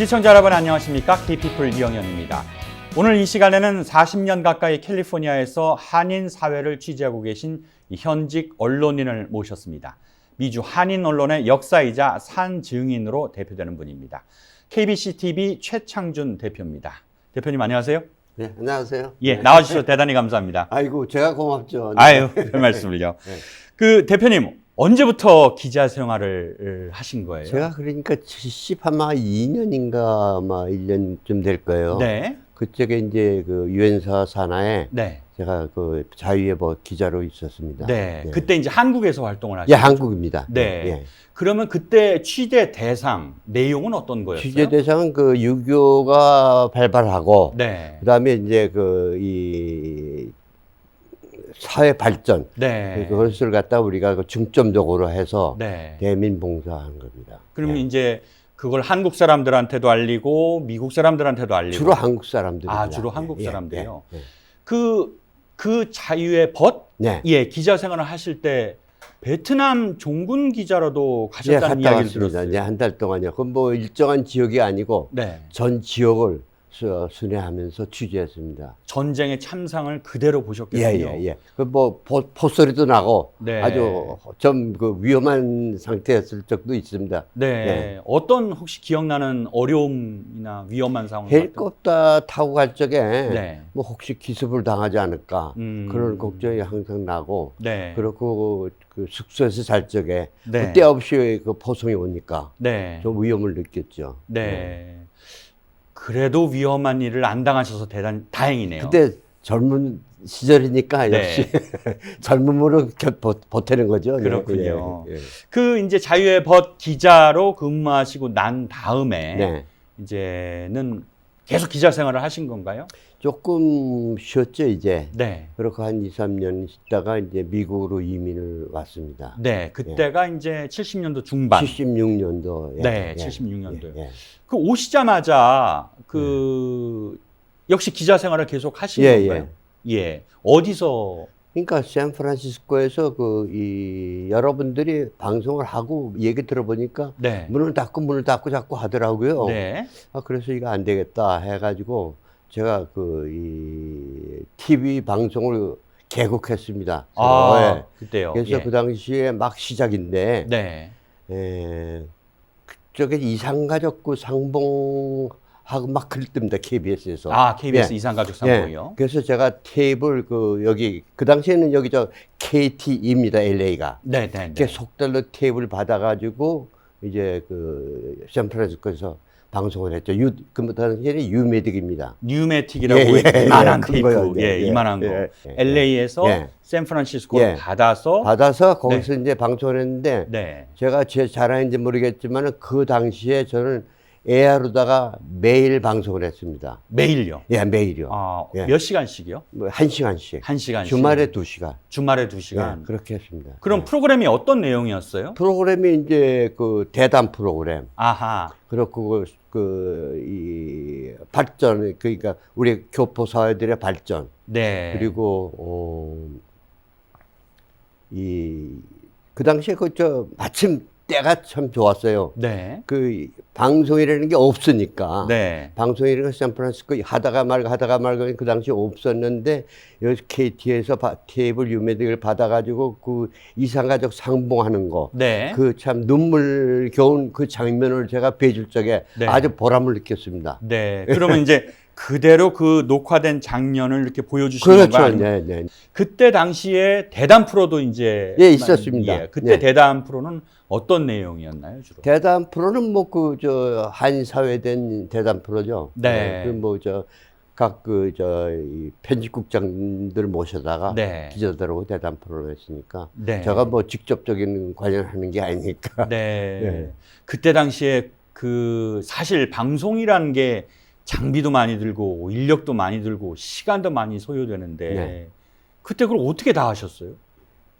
시청자 여러분 안녕하십니까? KP풀 이영현입니다. 오늘 이 시간에는 40년 가까이 캘리포니아에서 한인 사회를 취재하고 계신 이 현직 언론인을 모셨습니다. 미주 한인 언론의 역사이자 산 증인으로 대표되는 분입니다. KBC TV 최창준 대표입니다. 대표님 안녕하세요. 네, 안녕하세요. 예, 나와주셔서 대단히 감사합니다. 아이고, 제가 고맙죠. 아유, 별 말씀을요. 네. 그 대표님 언제부터 기자 생활을 하신 거예요? 제가 그러니까 70 아마 2년인가 아마 1년쯤 될 거예요. 네, 그쪽에 이제 그 유엔사 산하에 네, 제가 그 자유예보 기자로 있었습니다. 네. 예. 그때 이제 한국에서 활동을 예, 하셨죠. 한국입니다. 네. 예. 그러면 그때 취재 대상 내용은 어떤 거였어요? 취재 대상은 그 유교가 발발하고 네, 그다음에 이제 그 이 사회 발전 네, 그것을 갖다 우리가 그 중점적으로 해서 네. 대민 봉사한 겁니다. 그러면 예. 이제 그걸 한국 사람들한테도 알리고 미국 사람들한테도 알리고 주로 한국 사람들입니다. 아, 주로 한국 예? 예, 예. 그, 그 자유의 벗, 네. 예, 기자 생활을 하실 때 베트남 종군 기자로도 예, 가셨다는 갔다 이야기를. 들었어요. 이제 한달 동안요. 그건 뭐 일정한 지역이 아니고 네, 전 지역을 수- 순회하면서 취재했습니다. 전쟁의 참상을 그대로 보셨겠군요. 예, 예, 예. 그뭐 포소리도 나고 네. 아주 좀 그 위험한 상태였을 적도 있습니다. 네. 네. 어떤 혹시 기억나는 어려움이나 위험한 상황 같은 헬리콥터 타고 갈 적에 네. 뭐 혹시 기습을 당하지 않을까 음. 그런 걱정이 항상 나고 네. 그렇고 그 숙소에서 잘 적에 네. 그때 없이 그 포송이 오니까 네. 좀 위험을 느꼈죠. 네. 그래도 위험한 일을 안 당하셔서 대단 다행이네요. 그때 젊은 시절이니까 네. 역시 젊음으로 겨- 버- 버티는 거죠. 네, 그렇군요. 예, 예. 그 이제 자유의 벗 기자로 근무하시고 난 다음에 네. 이제는 계속 기자 생활을 하신 건가요? 조금 쉬었죠, 이제. 네. 그렇고 한 2, 3년 있다가 이제 미국으로 이민을 왔습니다. 네. 그때가 이제 70년도 중반. 76년도. 네, 76년도요. 예, 그 오시자마자 그 역시 기자 생활을 계속 하신 예, 건가요? 예. 어디서 그러니까 샌프란시스코에서 그 이 여러분들이 방송을 하고 얘기 들어보니까 네. 문을 닫고 문을 닫고 자꾸 하더라고요. 네. 아, 그래서 이거 안 되겠다 해가지고 제가 그 이 TV 방송을 개국했습니다. 아, 예. 그때요. 그래서 예. 그 당시에 막 시작인데 네. 에, 그쪽에 이상가족구 상봉하고 막 그럴 때입니다 KBS에서. 아, KBS 예. 이산가족 예. 상봉이요. 그래서 제가 테이블 그 여기 그 당시에는 여기 저 KT입니다 LA가. 네, 네, 이렇게 네. 속달로 테이블 받아가지고 이제 그 샌프란시스코에서 방송을 했죠. 유, 그 당시에는 유메딕입니다. 뉴매틱이라고 예, 예, 이만한 예, 테이프. 예, 예, 이만한 예, 거. 예, LA에서 예. 샌프란시스코로 예. 받아서 받아서 거기서 이제 방송을 했는데 네. 제가 제 잘하는지 모르겠지만 그 당시에 저는 에아로다가 매일 방송을 했습니다. 매일요. 예, 매일요. 아, 예. 몇 시간씩이요? 뭐한 시간씩. 한 시간씩. 주말에 두 시간. 주말에 두 예, 시간. 그렇게 했습니다. 그럼 예. 프로그램이 어떤 내용이었어요? 프로그램이 이제 그 대담 프로그램. 아하. 그렇고 그이 발전 그러니까 우리 교포 사회들의 발전 네. 그리고 어, 어이그 당시에 그 저 마침 때가 참 좋았어요. 네. 그 방송이라는 게 없으니까 네. 방송이라는 게 샌프란시스코 하다가 말고 하다가 말고 그 당시에 없었는데 여기 KT에서 테이블 유메딕을 받아가지고 그 이상가족 상봉하는 거 네. 그 참 눈물 겨운 그 장면을 제가 뵈줄 적에 네. 아주 보람을 느꼈습니다. 네. 그러면 이제 그대로 그 녹화된 장면을 이렇게 보여주시는 그렇죠. 건가요? 네, 네. 그때 당시에 대담 프로도 이제 예, 있었습니다. 예, 그때 네. 대담 프로는 어떤 내용이었나요, 주로? 대담 프로는 뭐 그 저 한사회된 대담 프로죠. 네. 그뭐저 각 그 저 편집국장들 모셔다가 네. 기자들하고 대담 프로를 했으니까 네. 제가 뭐 직접적인 관여하는 게 아니니까. 네. 네. 그때 당시에 그 사실 방송이라는 게 장비도 많이 들고 인력도 많이 들고 시간도 많이 소요되는데 네. 그때 그걸 어떻게 다 하셨어요?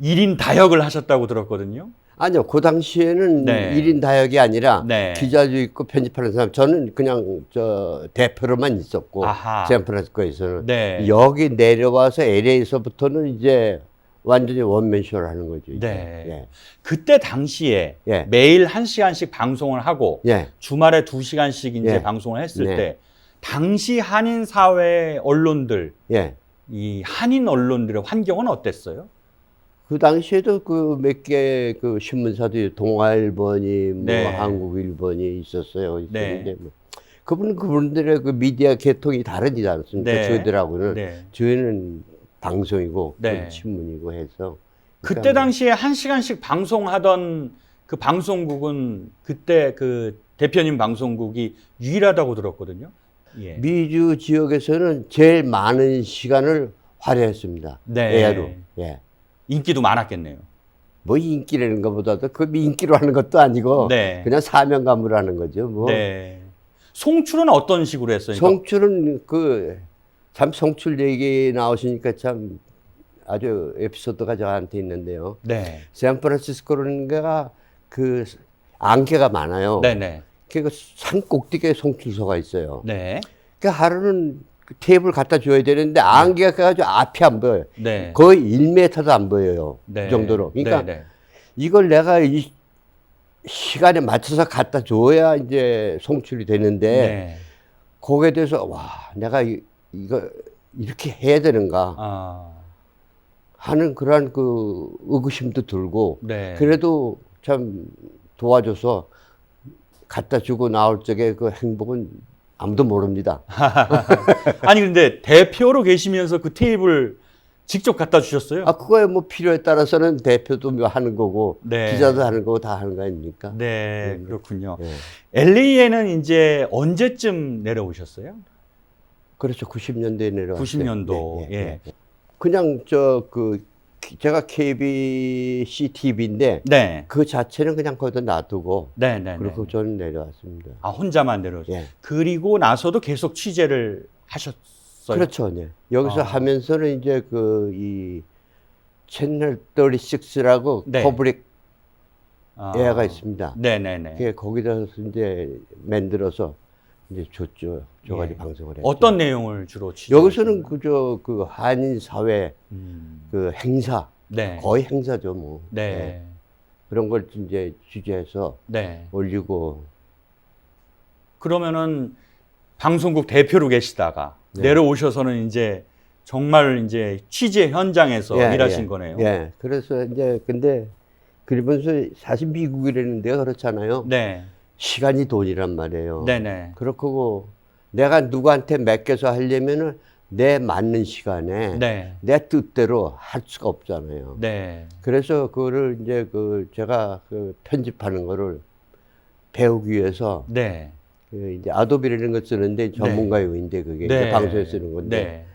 1인 다역을 하셨다고 들었거든요. 아니요, 그 당시에는 네. 일 1인 다역이 아니라 네. 기자도 있고 편집하는 사람. 저는 그냥 저 대표로만 있었고 아하. 샌프란시스코에서는 네. 여기 내려와서 LA에서부터는 이제 완전히 원맨쇼를 하는 거죠. 이제. 네. 그때 당시에 예. 매일 한시간씩 방송을 하고 예. 예. 주말에 두시간씩 이제 예. 방송을 했을 네. 때 당시 한인 사회 언론들 예. 이 한인 언론들의 환경은 어땠어요? 그 당시에도 그 몇 개 그 신문사들이 동아일보니 뭐 네. 한국일보니 있었어요. 네. 있었는데 뭐 그분 그분들의 그 미디어 계통이 다르지 않습니까? 네. 저희들하고는 네. 저희는 방송이고 네. 그 신문이고 해서 그때 그러니까 당시에 한 시간씩 방송하던 그 방송국은 그때 그 대표님 방송국이 유일하다고 들었거든요. 예. 미주 지역에서는 제일 많은 시간을 활용했습니다. 네. 에어로. 예. 인기도 많았겠네요. 뭐 인기라는 것보다도 그 인기로 하는 것도 아니고 네. 그냥 사명감으로 하는 거죠. 뭐 네. 송출은 어떤 식으로 했어요? 송출은 그 참 송출 얘기 나오시니까 참 아주 에피소드가 저한테 있는데요. 네. 샌프란시스코는가 그 안개가 많아요. 네네. 그산 꼭대기에 송출소가 있어요. 네. 그 하루는 그 테이블 갖다 줘야 되는데 안개가 가지고 앞이 안 보여요. 네. 거의 1m도 안 보여요. 네. 그 정도로. 그러니까 네, 네. 이걸 내가 이 시간에 맞춰서 갖다 줘야 이제 송출이 되는데 네. 거기에 대해서 와 내가 이, 이거 이렇게 해야 되는가 아. 하는 그러한 그 의구심도 들고 네. 그래도 참 도와줘서 갖다 주고 나올 적에 그 행복은 아무도 모릅니다. 아니 근데 대표로 계시면서 그 테이블 직접 갖다 주셨어요? 아 그거에 뭐 필요에 따라서는 대표도 뭐 하는 거고 네. 기자도 하는 거고 다 하는 거 아닙니까? 네, 그렇군요. 예. LA에는 이제 언제쯤 내려오셨어요? 그렇죠. 90년대에 내려왔어요. 90년도, 예, 예. 그냥 저 그 제가 KBC TV인데 네. 그 자체는 그냥 거기다 놔두고 네, 네, 네. 그리고 저는 내려왔습니다. 아, 혼자만 내려오셨어요. 예. 그리고 나서도 계속 취재를 하셨어요. 그렇죠. 네. 여기서 아. 하면서는 이제 그 이 채널 36라고 네. 퍼블릭 아. 에어가 있습니다. 네, 네, 네. 그게 거기다 이제 만들어서 이제 줬죠. 저가지고 예. 방송을 했죠. 어떤 내용을 주로 취재? 여기서는 그저 그 한인 사회 음. 그 행사 네. 거의 행사죠 뭐. 네. 예. 그런 걸 이제 취재해서 네. 올리고 그러면은 방송국 대표로 계시다가 네. 내려오셔서는 이제 정말 이제 취재 현장에서 예, 일하신 예. 거네요. 예. 그래서 이제 근데 그러면서 사실 미국이라는 데가 그렇잖아요. 네. 시간이 돈이란 말이에요. 네네. 그렇고 내가 누구한테 맡겨서 하려면은 내 맞는 시간에 네. 내 뜻대로 할 수가 없잖아요. 네. 그래서 그거를 이제 그 제가 그 편집하는 거를 배우기 위해서 네. 그 이제 아도비라는 걸 쓰는데 전문가 요인데 그게 네. 방송에 쓰는 건데 네.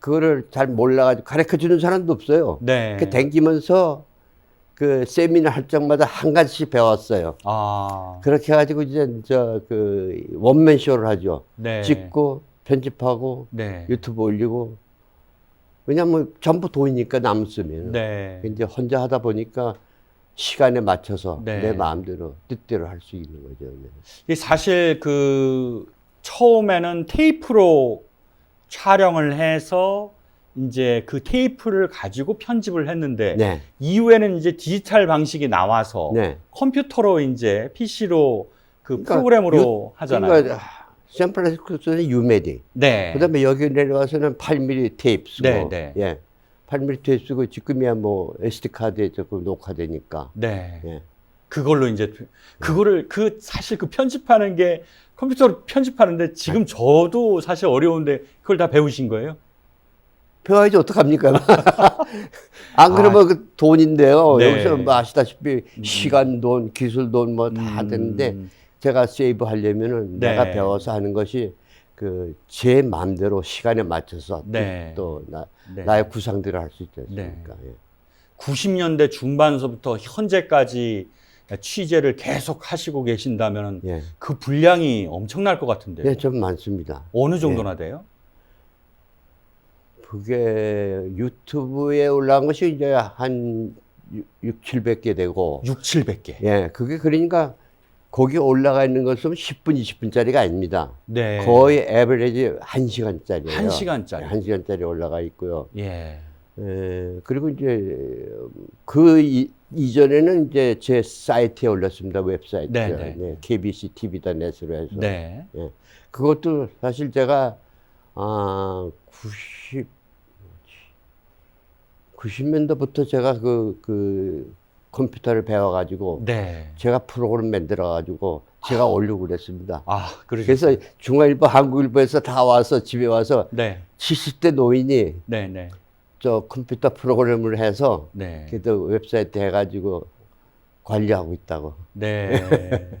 그거를 잘 몰라가지고 가르쳐 주는 사람도 없어요. 네. 그 댕기면서 그 세미나 할 적마다 한 가지씩 배웠어요. 아. 그렇게 해가지고 이제 저 그 원맨 쇼를 하죠. 네. 찍고 편집하고 네. 유튜브 올리고 왜냐면 전부 돈이니까 남 쓰면 네. 이제 혼자 하다 보니까 시간에 맞춰서 네. 내 마음대로 뜻대로 할 수 있는 거죠. 네. 이 사실 그 처음에는 테이프로 촬영을 해서 이제 그 테이프를 가지고 편집을 했는데 네. 이후에는 이제 디지털 방식이 나와서 네. 컴퓨터로 이제 PC로 그 그러니까 프로그램으로 하잖아요. 그러니까 샌프란시스코에서는 유메디. 네. 그다음에 여기 내려와서는 8mm 테이프 쓰고. 네, 네. 예. 8mm 테이프 쓰고 지금이야 뭐 SD 카드에 조금 녹화되니까. 네. 예. 그걸로 이제 그거를 그 사실 그 편집하는 게 컴퓨터로 편집하는데 지금 저도 사실 어려운데 그걸 다 배우신 거예요? 배워야지 어떡합니까? 안 그러면 그 돈인데요. 아. 네. 여기서 뭐 아시다시피 시간 돈, 기술 돈 뭐다 음. 되는데 제가 세이브 하려면은 네. 내가 배워서 하는 것이 그 제 마음대로 시간에 맞춰서 네. 또 나, 네. 나의 구상대로 할수 있지 않습니까? 예. 90년대 중반서부터 현재까지 취재를 계속 하시고 계신다면 예. 그 분량이 엄청날 것 같은데 예, 좀 많습니다. 어느 정도나 돼요? 그게 유튜브에 올라간 것이 이제 한 6, 700개 되고, 6, 700개. 예, 그게 그러니까 거기 올라가 있는 것은 10분, 20분짜리가 아닙니다. 네. 거의 에버리지 1시간짜리예요. 한 시간짜리. 1시간짜리 올라가 있고요. 예. 에, 그리고 이제 그 이, 이전에는 이제 제 사이트에 올렸습니다 웹사이트 네, 네. 네, KBC TV다 넷으로 해서 네. 예. 그것도 사실 제가 아 90, 90년도부터 제가 그, 그 컴퓨터를 배워가지고 네. 제가 프로그램 만들어가지고 제가 올리고 그랬습니다. 아. 그래서 중앙일보, 한국일보에서 다 와서 집에 와서 네. 70대 노인이 네, 네. 저 컴퓨터 프로그램을 해서 네. 그래도 웹사이트 해가지고 관리하고 있다고. 네.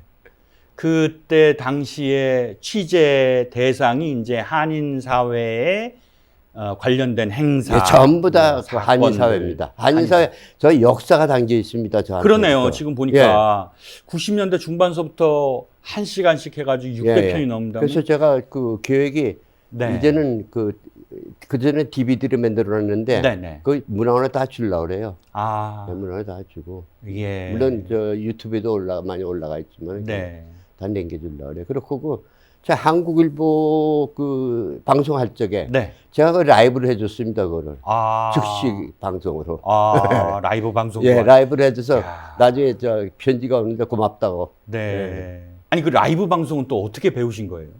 그때 당시에 취재 대상이 이제 한인 사회에 어, 관련된 행사, 예, 전부 다 뭐 그 한인. 사회입니다. 한인 사회 저 역사가 담겨 있습니다. 저한테. 그러네요. 또. 지금 보니까 90년대 중반서부터 한 시간씩 해가지고 600편이 예, 예. 넘는다. 그래서 제가 그 계획이 네. 이제는 그 그전에 DVD를 만들어놨는데 네, 네. 그 문화원에 다 주려고 그래요. 아, 문화원에 다 주고 예. 물론 저 유튜브에도 올라 많이 올라가 있지만 네. 다 남겨주려고 그래요. 그렇고 자 한국일보 그 방송할 적에 네. 제가 그 라이브를 해줬습니다. 그거를 아. 즉시 방송으로. 아, 라이브 방송. 예, 라이브를 해줘서 야. 나중에 저 편지가 오는데 고맙다고. 네. 아니 그 라이브 방송은 또 어떻게 배우신 거예요?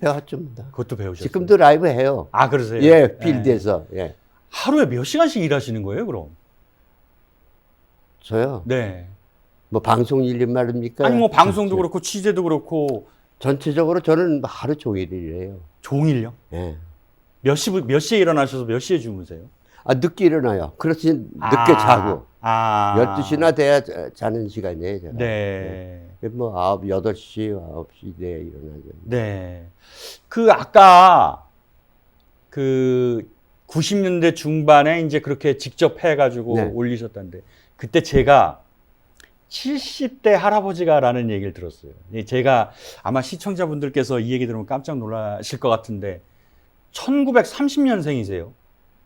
배웠죠. 뭐. 그것도 배우셨어요? 지금도 라이브 해요. 아 그러세요? 예, 필드에서. 예. 하루에 몇 시간씩 일하시는 거예요, 그럼? 저요. 네. 뭐 방송 일이 말입니까? 아니 뭐 방송도 그렇고 취재도 그렇고 전체적으로 저는 하루 종일 일해요. 종일요? 예. 몇 시, 몇 시에 일어나셔서 몇 시에 주무세요? 아, 늦게 일어나요. 그렇지, 늦게 아, 자고. 아. 12시나 돼야 자- 자는 시간이에요, 제가. 네. 예. 뭐, 아홉, 여덟 시, 아홉 시 돼야 일어나죠. 네. 그 아까 그 90년대 중반에 이제 그렇게 직접 해가지고 네. 올리셨다는데 그때 제가 70대 할아버지가라는 얘기를 들었어요. 예, 제가 아마 시청자분들께서 이 얘기 들으면 깜짝 놀라실 것 같은데 1930년생이세요.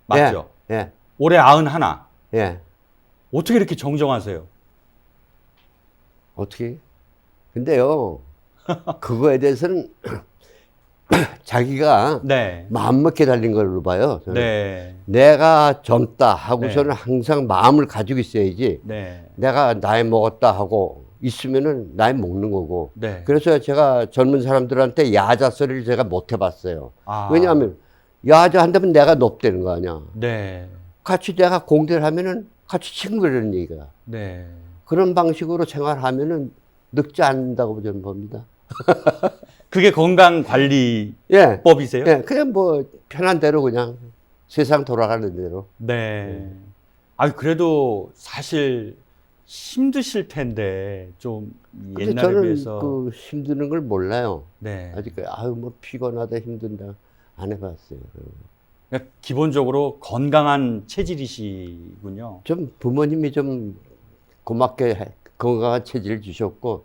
맞죠? 예, 올해 91. 예. 어떻게 이렇게 정정하세요? 어떻게? 근데요, 그거에 대해서는 자기가 네. 마음먹게 달린 걸로 봐요. 네. 내가 젊다 하고서는 항상 마음을 가지고 있어야지 네. 내가 나이 먹었다 하고 있으면은 나이 먹는 거고. 네. 그래서 제가 젊은 사람들한테 야자 소리를 제가 못 해봤어요. 아. 왜냐하면 야자 한다면 내가 높다는 거 아니야. 네. 같이 내가 공대를 하면은 같이 친구라는 얘기가. 네. 그런 방식으로 생활하면은 늙지 않는다고 저는 봅니다. 그게 건강 관리법이세요? 예. 예. 그냥 뭐 편한 대로 그냥 세상 돌아가는 대로. 네. 아 그래도 사실 힘드실 텐데 좀 옛날에 저는 비해서 그 힘드는 걸 몰라요. 네. 아직 아유 뭐 피곤하다 힘든다 안 해봤어요. 그러니까 기본적으로 건강한 체질이시군요. 좀 부모님이 좀 고맙게 해- 건강한 체질을 주셨고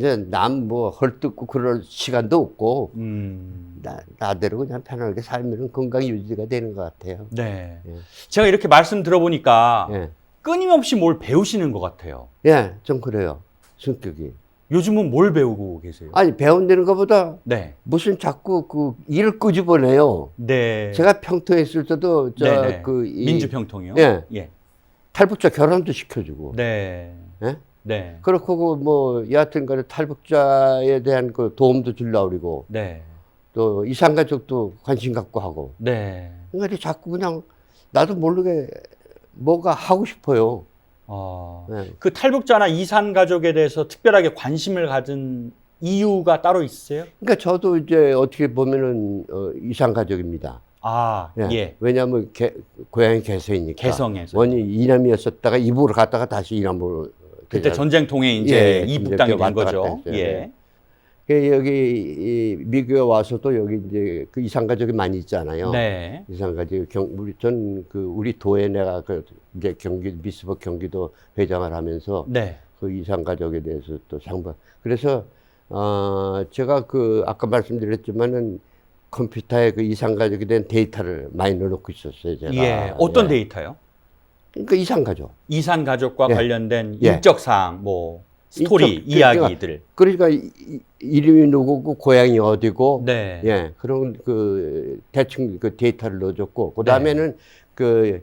이제 남 뭐 헐뜯고 그럴 시간도 없고 음. 나, 나대로 그냥 편하게 살면 건강 유지가 되는 것 같아요. 네. 예. 제가 이렇게 말씀 들어보니까 예, 끊임없이 뭘 배우시는 것 같아요. 예, 좀 그래요 성격이. 요즘은 뭘 배우고 계세요? 아니 배운다는 것보다 네. 무슨 자꾸 그 일을 끄집어내요. 네. 제가 평통에 있을 때도. 저그 민주 평통이요? 예. 예. 탈북자 결혼도 시켜주고. 네. 예? 네. 그렇고 뭐 여하튼 간에 탈북자에 대한 그 도움도 주려고 그러고 네. 또 이산가족도 관심 갖고 하고 네. 그러니까 자꾸 그냥 나도 모르게 뭐가 하고 싶어요. 어. 예. 그 탈북자나 이산 가족에 대해서 특별하게 관심을 가진 이유가 따로 있으세요? 그러니까 저도 이제 어떻게 보면은 어, 이산 가족입니다. 아, 예. 예. 왜냐하면 개, 고향이 개성이니까. 개성에서. 원이 이남이었었다가 이북으로 갔다가 다시 이남으로. 그때. 전쟁통에 이제 예, 예. 이북 이제 당이 된 거죠. 했어요. 예. 그 여기 이 미국에 와서도 여기 이제 그 이산가족이 많이 있잖아요. 네. 이산가족 경 우리 전 그 우리 도에 내가 그 이제 경기 미스버 경기도 회장을 하면서 네. 그 이산가족에 대해서 또 상반. 그래서 어 제가 그 아까 말씀드렸지만은 컴퓨터에 그 이산가족에 대한 데이터를 많이 넣어놓고 있었어요. 제가. 예. 어떤 예. 데이터요? 그러니까 이산 가족. 이산 가족과 예. 관련된 예. 인적 사항, 뭐 스토리, 인적, 이야기들. 그러니까 이, 이- 이름이 누구고 고향이 어디고 네. 예 그런 그 대충 그 데이터를 넣어줬고 그 다음에는 그이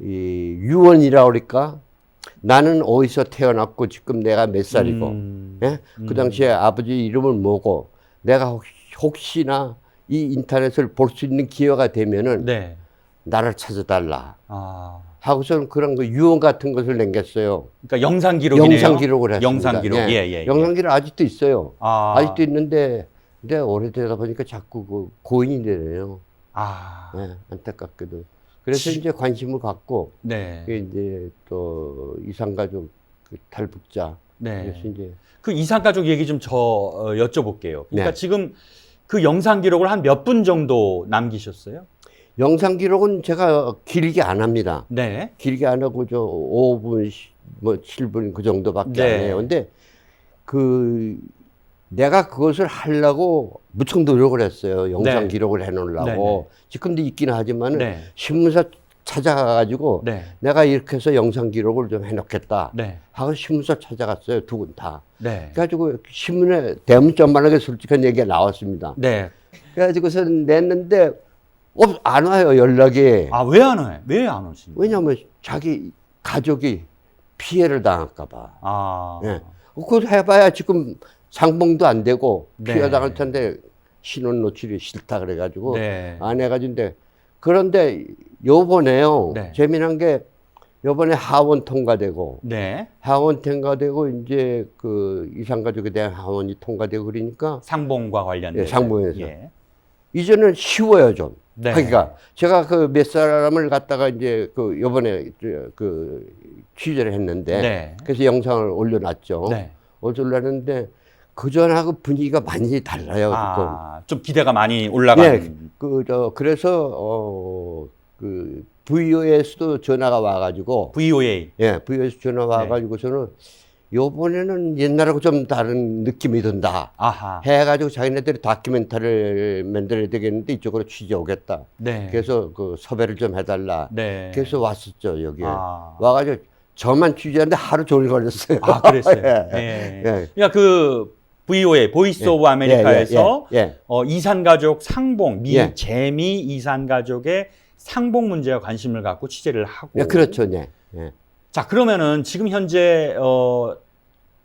유언이라 그럴까? 나는 어디서 태어났고 지금 내가 몇 살이고, 음. 예? 그 당시에 아버지 이름을 뭐고, 내가 혹- 혹시나 이 인터넷을 볼 수 있는 기회가 되면은 네. 나를 찾아달라. 아. 하고서는 그런 그 유언 같은 것을 남겼어요. 그러니까 영상 기록이네요. 영상 기록을 했습니다. 영상 기록. 예, 예. 예. 영상 기록 아직도 있어요. 아. 아직도 있는데, 근데 오래되다 보니까 자꾸 그 고인이 되네요. 아. 예, 안타깝게도. 그래서 지- 이제 관심을 갖고, 네. 이제 또 이산가족 그 탈북자. 네. 그래서 이제 그 이산 가족 얘기 좀저 어, 여쭤볼게요. 그러니까 네. 지금 그 영상 기록을 한 몇 분 정도 남기셨어요? 영상 기록은 제가 길게 안 합니다. 네. 길게 안 하고 저 5분, 뭐 7분 그 정도밖에 네. 안 해요. 근데 그 내가 그것을 하려고 무척 노력을 했어요. 영상 네. 기록을 해놓으려고. 지금도 있기는 하지만은 네. 신문사 찾아가가지고 네. 내가 이렇게 해서 영상 기록을 좀 해놓겠다. 네. 하고 신문사 찾아갔어요. 두분 다. 네. 그래가지고 신문에 대문짝만하게 솔직한 얘기가 나왔습니다. 네. 그래가지고서 냈는데 없, 안 와요 연락이. 아, 왜 안 와요? 왜안 거예요? 왜냐하면 자기 가족이 피해를 당할까봐. 아. 예. 그거 해봐야 지금 상봉도 안 되고 네. 피해 당할 텐데 신원 노출이 싫다 그래가지고 네. 안 해가지고인데 그런데 요번에요 네. 재미난 게 요번에 하원 통과되고 네. 하원 통과되고 이제 그 이산가족에 대한 하원이 통과되고 그러니까 상봉과 관련된 예, 상봉에서. 예. 이제는 쉬워요 좀. 네. 하기가 제가 그 몇 사람을 갖다가 이제 그 요번에 저- 그 취재를 했는데 네. 그래서 영상을 올려놨죠. 네. 올려놨는데 그 전하고 분위기가 많이 달라요. 아, 좀 기대가 많이 올라간 예, 그저 그래서 어 그 VO에서도 전화가 와가지고 VOA. 예 VO에서 전화 와가지고서는 요번에는 옛날하고 좀 다른 느낌이 든다. 아하. 해가지고 자기네들이 다큐멘터리를 만들어야 되겠는데 이쪽으로 취재 오겠다. 네. 그래서 그 섭외를 좀 해달라. 네. 그래서 왔었죠 여기에. 아. 와가지고 저만 취재하는데 하루 종일 걸렸어요. 아, 그랬어요. 예. 예. 예. 그러니까 그 VOA 보이스 예. 오브 아메리카에서 예, 예, 예. 어, 이산 가족 상봉 미 예. 재미 이산 가족의 상봉 문제에 관심을 갖고 취재를 하고 예, 그렇죠, 네. 예. 자 그러면은 지금 현재 어,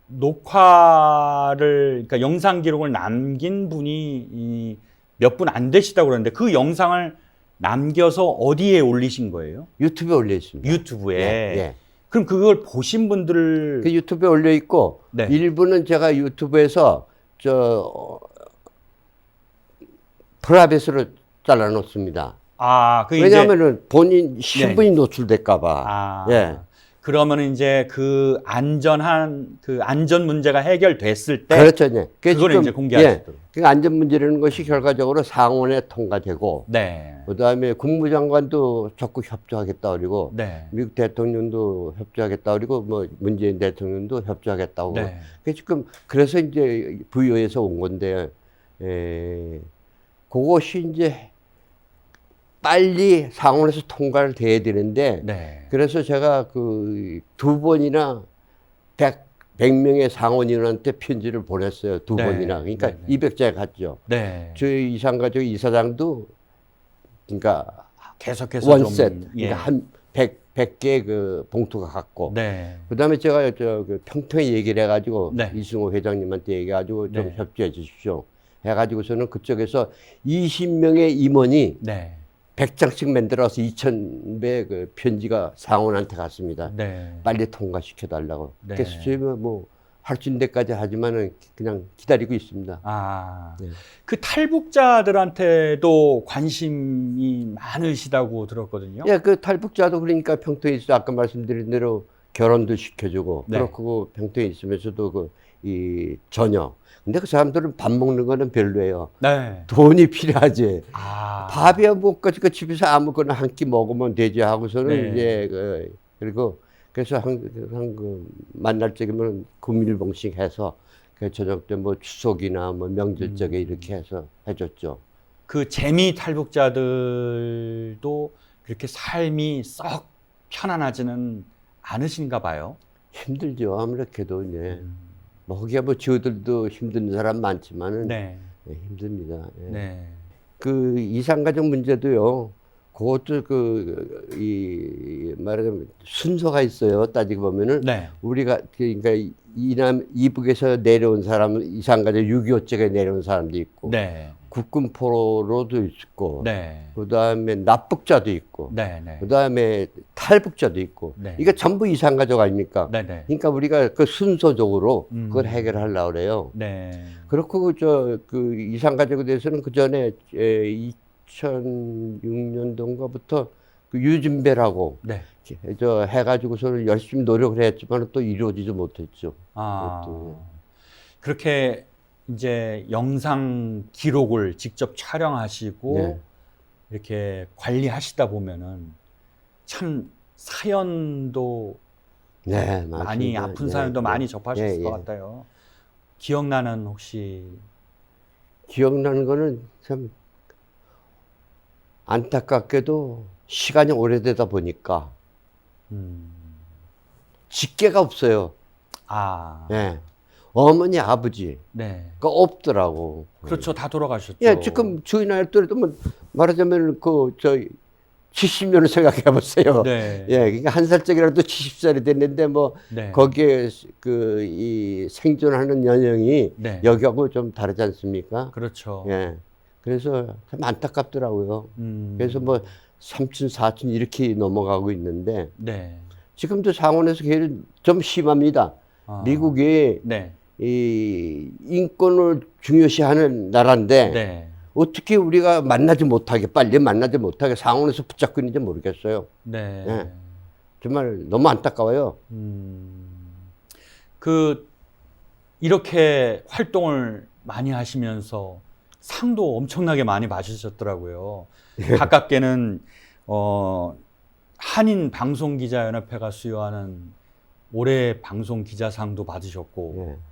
녹화를 그러니까 영상 기록을 남긴 분이 몇 분 안 되시다고 그러는데 그 영상을 남겨서 어디에 올리신 거예요? 유튜브에 올려 있습니다. 유튜브에. 예, 예. 그럼 그걸 보신 분들 그 유튜브에 올려 있고 네. 일부는 제가 유튜브에서 저 어, 프라이빗으로 잘라 놓습니다. 아, 그 왜냐하면은 본인 신분이 노출될까봐. 아, 예. 그러면은 이제 그 안전한 그 안전 문제가 해결됐을 때 그렇죠, 네. 그거를 지금, 이제 공개하시도록. 예, 그 안전 문제라는 것이 결과적으로 상원에 통과되고 네. 그다음에 국무장관도 적극 협조하겠다 그리고 네. 미국 대통령도 협조하겠다 그리고 뭐 문재인 대통령도 협조하겠다고. 네. 그 지금 그래서 이제 부여에서 온 건데 에, 그것이 이제 빨리 상원에서 통과를 돼야 되는데 네. 그래서 제가 그 두 번이나 백, 백명의 상원의원한테 편지를 보냈어요. 두 네. 번이나. 그러니까 네, 네. 200자 갔죠. 네. 저희 이상가족 이사장도 그러니까 계속해서 원셋 좀 예. 그러니까 한 100, 100개 그 봉투가 갔고 네. 그다음에 제가 저그 평통에 얘기를 해 가지고 네. 이승호 회장님한테 얘기해 가지고 좀 네. 협조해 주십시오. 해 가지고서는 그쪽에서 20명의 임원이 네. 100장씩 만들어서 2,000배 그 편지가 상원한테 갔습니다. 네. 빨리 통과시켜 달라고. 네. 그래서 저희가 뭐 할 수 있는 데까지 하지만은 그냥 기다리고 있습니다. 아. 네. 그 탈북자들한테도 관심이 많으시다고 들었거든요. 예, 그 탈북자도 그러니까 평통에 있어 아까 말씀드린 대로 결혼도 시켜주고 네. 그렇고 평통에 있으면서도 그이 전혀. 근데 그 사람들은 밥 먹는 거는 별로예요. 네. 돈이 필요하지. 아. 밥이야 먹고 그 집에서 아무거나 한 끼 먹으면 되지 하고서는 네. 이제 그 그리고 그래서 항상 그 만날 적이면 금일봉씩 해서 그 저녁 때 뭐 추석이나 뭐 명절 적에 음. 이렇게 해서 해줬죠. 그 재미 탈북자들도 그렇게 삶이 썩 편안하지는 않으신가 봐요. 힘들죠 아무렇게도 이제 음. 뭐 거기야 뭐 저들도 힘든 사람 많지만은 네. 예, 힘듭니다. 예. 네. 그 이산가족 문제도요. 그것도 그, 이, 말하자면 순서가 있어요. 따지고 보면은. 네. 우리가, 그러니까 이남, 이북에서 내려온 사람, 이산가족 6.25 쪽에 내려온 사람도 있고. 네. 국군 포로도 있고. 네. 그 다음에 납북자도 있고. 네. 네. 그 다음에 탈북자도 있고. 네. 이게 전부 이산가족 아닙니까? 네. 네. 그러니까 우리가 그 순서적으로 음. 그걸 해결하려고 그래요. 네. 그렇고 저그 이산가족에 대해서는 그 전에 2006년도인가부터 그 유진배라고 네. 저 해가지고서는 열심히 노력을 했지만 또 이루어지지 못했죠. 아. 그렇게 이제 영상 기록을 직접 촬영하시고 네. 이렇게 관리하시다 보면은 참 사연도 네, 맞습니다. 많이 아픈 네, 사연도 네. 많이 접하셨을 예, 것 예. 같아요. 기억나는 혹시 기억나는 거는 참 안타깝게도 시간이 오래되다 보니까 음. 직계가 없어요. 아. 예. 어머니, 아버지. 네. 가 없더라고. 그렇죠. 다 돌아가셨죠. 예, 지금 나이 또래도 뭐 말하자면 그, 저, 70년을 생각해 보세요. 네. 예, 그러니까 한 살짜리라도 70살이 됐는데 뭐 네. 거기에 그 이 생존하는 연령이 네. 여기하고 좀 다르지 않습니까? 그렇죠. 예. 그래서 참 안타깝더라고요. 음. 그래서 뭐 삼촌, 사촌 이렇게 넘어가고 있는데 네. 지금도 상원에서 계속 좀 심합니다. 아. 미국이 네. 이 인권을 중요시하는 나라인데 네. 어떻게 우리가 만나지 못하게 빨리 만나지 못하게 상원에서 붙잡고 있는지 모르겠어요. 네. 예. 정말 너무 안타까워요. 음. 그 이렇게 활동을 많이 하시면서 상도 엄청나게 많이 받으셨더라고요. 가깝게는 어 한인 방송 기자 연합회가 수여하는 올해 방송 기자상도 받으셨고 예.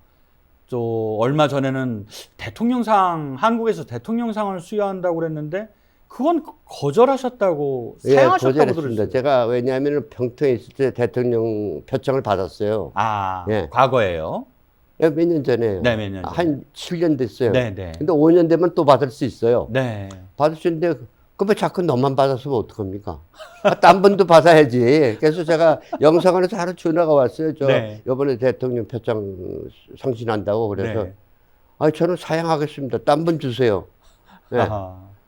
또 얼마 전에는 대통령상 한국에서 대통령상을 수여한다고 그랬는데 그건 거절하셨다고 예, 사양하셨다고. 들었어요. 제가 왜냐하면 평통에 있을 때 대통령 표창을 받았어요. 아, 예. 과거에요? 몇년 전에요. 네, 몇년 전에. 한 7년 됐어요. 네, 네. 근데 5년 되면 또 받을 수 있어요. 네. 받을 수 있는데 그왜 자꾸 너만 받았으면 어떡합니까? 아, 딴 분도 받아야지. 그래서 제가 영상관에서 하루 전화가 왔어요. 저 네. 이번에 대통령 표창 상신한다고 그래서 네. 아 저는 사양하겠습니다. 딴 분 주세요. 네.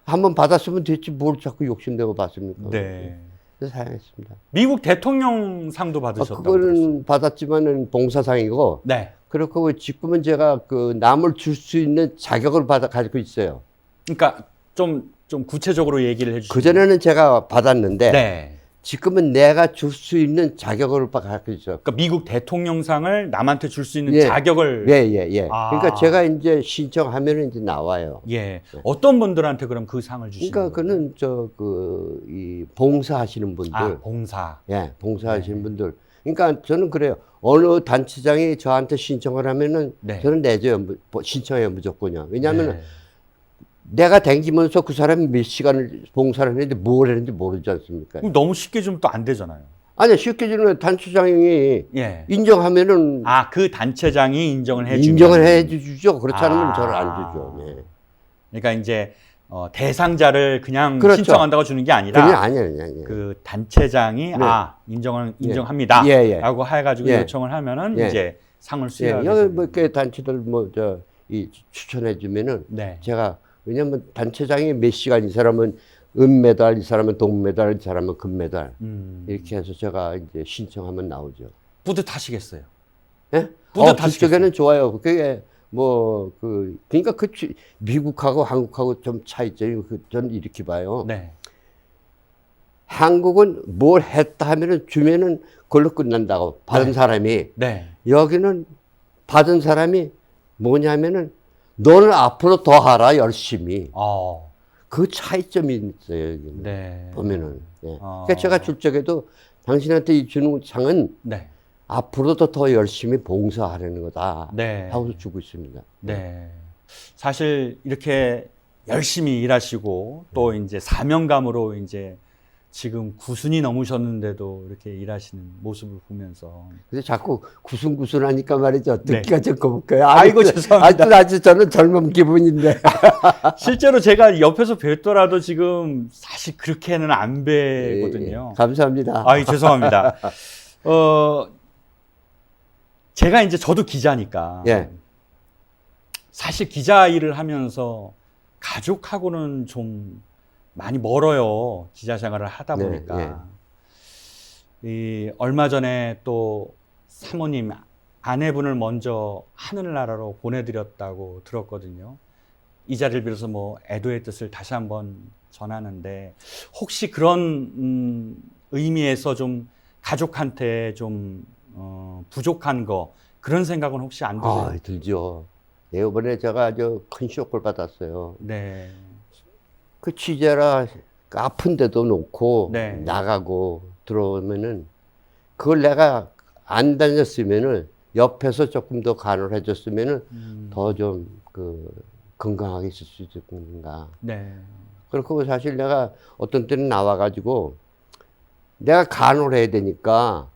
한번 받았으면 됐지 뭘 자꾸 욕심내고 받습니까? 네. 그래서 사양했습니다. 미국 대통령상도 아, 받으셨다고 들었어요. 그거는 받았지만은 봉사상이고 네. 그렇고 지금은 제가 그 남을 줄 수 있는 자격을 받아 가지고 있어요. 그러니까 좀, 좀 구체적으로 얘기를 해주시죠. 그 전에는 제가 받았는데 네. 지금은 내가 줄 수 있는 자격을 갖고 있어요. 그러니까 미국 대통령상을 남한테 줄 수 있는 예. 자격을 예, 예, 예. 아. 그러니까 제가 이제 신청하면 이제 나와요. 예. 어떤 분들한테 그럼 그 상을 주시는 그러니까 거예요? 그는 저 그 이 봉사하시는 분들, 아, 봉사. 예, 봉사하시는 네. 분들. 그러니까 저는 그래요. 어느 단체장이 저한테 신청을 하면은 네. 저는 내줘요. 신청해요 무조건요. 왜냐하면 네. 내가 댕기면서 그 사람이 몇 시간을 봉사를 했는데 뭘 했는지 모르지 않습니까? 그럼 너무 쉽게 주면 또 안 되잖아요. 아니 쉽게 주는 단체장이 예. 인정하면은 아, 그 단체장이 인정을 해 주면 인정을 해 주죠. 그렇지 않으면 아. 저는 안 주죠. 네. 그러니까 이제 어, 대상자를 그냥 그렇죠. 신청한다고 주는 게 아니라 그게 아니에요, 아니에요. 그 단체장이 네. 아 인정을 인정합니다. 예, 예. 라고 해가지고 예. 요청을 하면은 예. 이제 상을 예, 수여하게 여기 뭐 이렇게 단체들 뭐 저 이 추천해 주면은 네. 제가 왜냐면 단체장이 몇 시간 이 사람은 은메달, 이 사람은 동메달, 이 사람은 금메달 음, 이렇게 해서 제가 이제 신청하면 나오죠. 뿌듯하시겠어요. 예? 어, 뿌듯하시겠어요. 그쪽에는 좋아요. 그게 뭐 그 그러니까 그 취- 미국하고 한국하고 좀 차이점이 그 저는 이렇게 봐요. 네. 한국은 뭘 했다 하면은 주면은 그걸로 끝난다고 받은 네. 사람이 네. 여기는 받은 사람이 뭐냐면은 너는 앞으로 더 하라 열심히 어. 그 차이점이 있어요 여기는 네. 보면은 예. 어. 그러니까 제가 줄 적에도 당신한테 이 주는 상은 네. 앞으로도 더 열심히 봉사하려는 거다 네. 하고 주고 있습니다. 네. 사실 이렇게 열심히 일하시고 또 이제 사명감으로 이제 지금 구순이 넘으셨는데도 이렇게 일하시는 모습을 보면서 그래서 자꾸 구순구순하니까 말이죠. 네. 듣기가 좀 거북해요. 아이고, 죄송합니다. 아직도 아직 저는 젊은 기분인데. 실제로 제가 옆에서 뵙더라도 지금 사실 그렇게는 안 뵈거든요. 예, 감사합니다. 아이 죄송합니다. 어 제가 이제 저도 기자니까 예. 사실 기자 일을 하면서 가족하고는 좀 많이 멀어요. 기자 생활을 하다 네, 보니까 이 얼마 전에 또 사모님 아내분을 먼저 하늘나라로 보내드렸다고 들었거든요. 이 자리를 빌어서 뭐 애도의 뜻을 다시 한번 전하는데 혹시 그런 음, 의미에서 좀 가족한테 좀 어, 부족한 거 그런 생각은 혹시 안 드세요? 아, 들죠. 예, 이번에 제가 아주 큰 쇼크를 받았어요. 네, 그 취재라 아픈 데도 놓고 네. 나가고 들어오면은 그걸 내가 안 다녔으면은 옆에서 조금 더 간호를 해줬으면은 음, 더좀 그 건강하게 있을 수 있었는가. 네, 그렇고 사실 내가 어떤 때는 나와가지고 내가 간호를 해야 되니까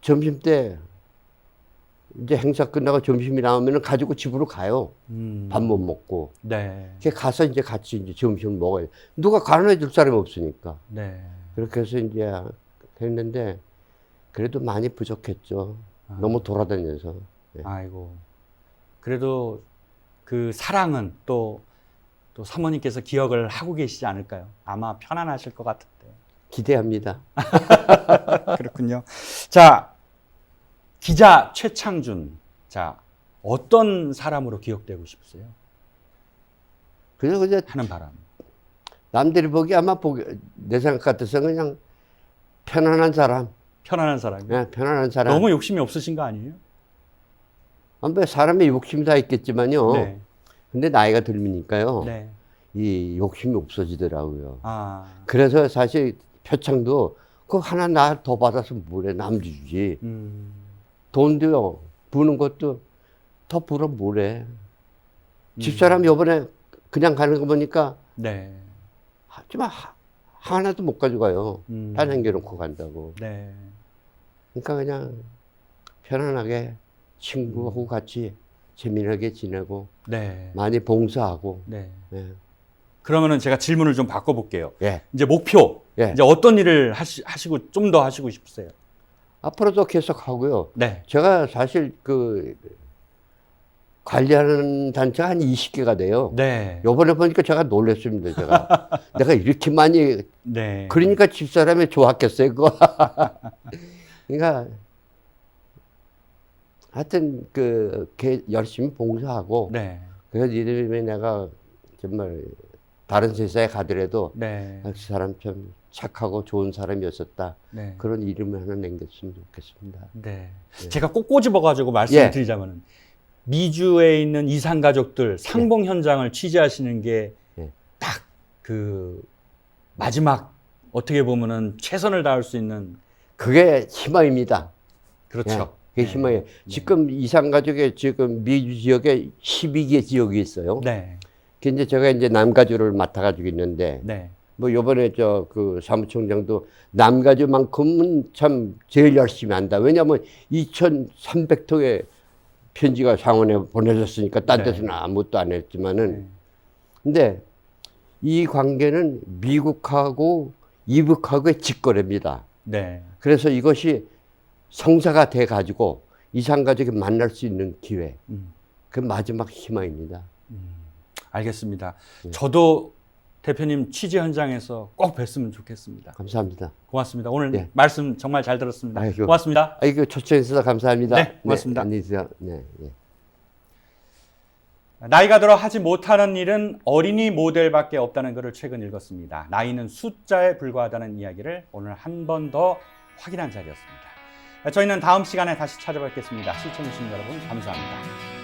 점심 때 이제 행사 끝나고 점심이 나오면은 가지고 집으로 가요. 음, 밥못 먹고. 네, 이렇게 가서 이제 같이 이제 점심을 먹어요. 누가 간호해 줄 사람이 없으니까. 네, 그렇게 해서 이제 했는데 그래도 많이 부족했죠. 아. 너무 돌아다녀서. 네. 아이고 그래도 그 사랑은 또 또 사모님께서 기억을 하고 계시지 않을까요? 아마 편안하실 것 같은데. 기대합니다. 그렇군요. 자, 기자 최창준. 자, 어떤 사람으로 기억되고 싶으세요? 그래서 그냥 하는 바람. 남들이 보기 아마 보기 내 생각 같아서 그냥 편안한 사람. 편안한 사람이. 네, 편안한 사람. 너무 욕심이 없으신 거 아니에요? 아, 뭐 사람의 욕심 다 있겠지만요. 네. 근데 나이가 들으니까요. 네. 이 욕심이 없어지더라고요. 아, 그래서 사실 표창도 그 하나 나 더 받아서 뭐래 남 주지. 음, 돈도요 부는 것도 더 불어 뭐래. 음. 집사람 요번에 그냥 가는 거 보니까 네. 하지만 하- 하나도 못 가져가요. 음, 다 남겨놓고 간다고. 네. 그러니까 그냥 편안하게 친구하고 같이 재미나게 지내고 네. 많이 봉사하고. 네. 예. 그러면은 제가 질문을 좀 바꿔볼게요. 예. 이제 목표. 예. 이제 어떤 일을 하시, 하시고 좀 더 하시고 싶으세요? 앞으로도 계속 하고요. 네. 제가 사실 그 관리하는 단체가 한 20개가 돼요. 네. 요번에 보니까 제가 놀랐습니다, 제가. 내가 이렇게 많이, 네. 그러니까 집사람이 좋았겠어요, 그거. 그러니까, 하여튼, 그, 개- 열심히 봉사하고, 네. 그래서 이름에 내가 정말 다른 세상에 가더라도 네. 그 사람 참 착하고 좋은 사람이었었다. 네. 그런 이름을 하나 남겼으면 좋겠습니다. 네. 예. 제가 꼭 꼬집어가지고 말씀을 예. 미주에 있는 이산 가족들 상봉 현장을 취재하시는 게 예. 딱그 마지막 어떻게 보면은 최선을 다할 수 있는 그게 희망입니다. 그렇죠. 예, 그게 희망이에요. 지금 이산 가족에 지금 미주 지역에 12개 지역이 있어요. 네. 그 이제 제가 이제 남가주를 맡아가지고 있는데 네. 뭐 요번에 저 그 사무총장도 남가주만큼은 참 제일 열심히 한다. 왜냐하면 2,300통의 편지가 상원에 보내졌으니까 딴 네. 데서는 아무것도 안 했지만은 네. 근데 이 관계는 미국하고 이북하고의 직거래입니다. 네. 그래서 이것이 성사가 돼 가지고 이산가족이 만날 수 있는 기회. 음. 그 마지막 희망입니다. 알겠습니다. 예. 저도 대표님 취재 현장에서 꼭 뵀으면 좋겠습니다. 감사합니다. 고맙습니다. 오늘 예. 말씀 정말 잘 들었습니다. 아이고. 고맙습니다. 아이고 초청해 주셔서 감사합니다. 네, 고맙습니다. 안녕히 계세요. 네, 예. 나이가 들어 하지 못하는 일은 어린이 모델밖에 없다는 것을 최근 읽었습니다. 나이는 숫자에 불과하다는 이야기를 오늘 한 번 더 확인한 자리였습니다. 저희는 다음 시간에 다시 찾아뵙겠습니다. 시청해주신 여러분 감사합니다.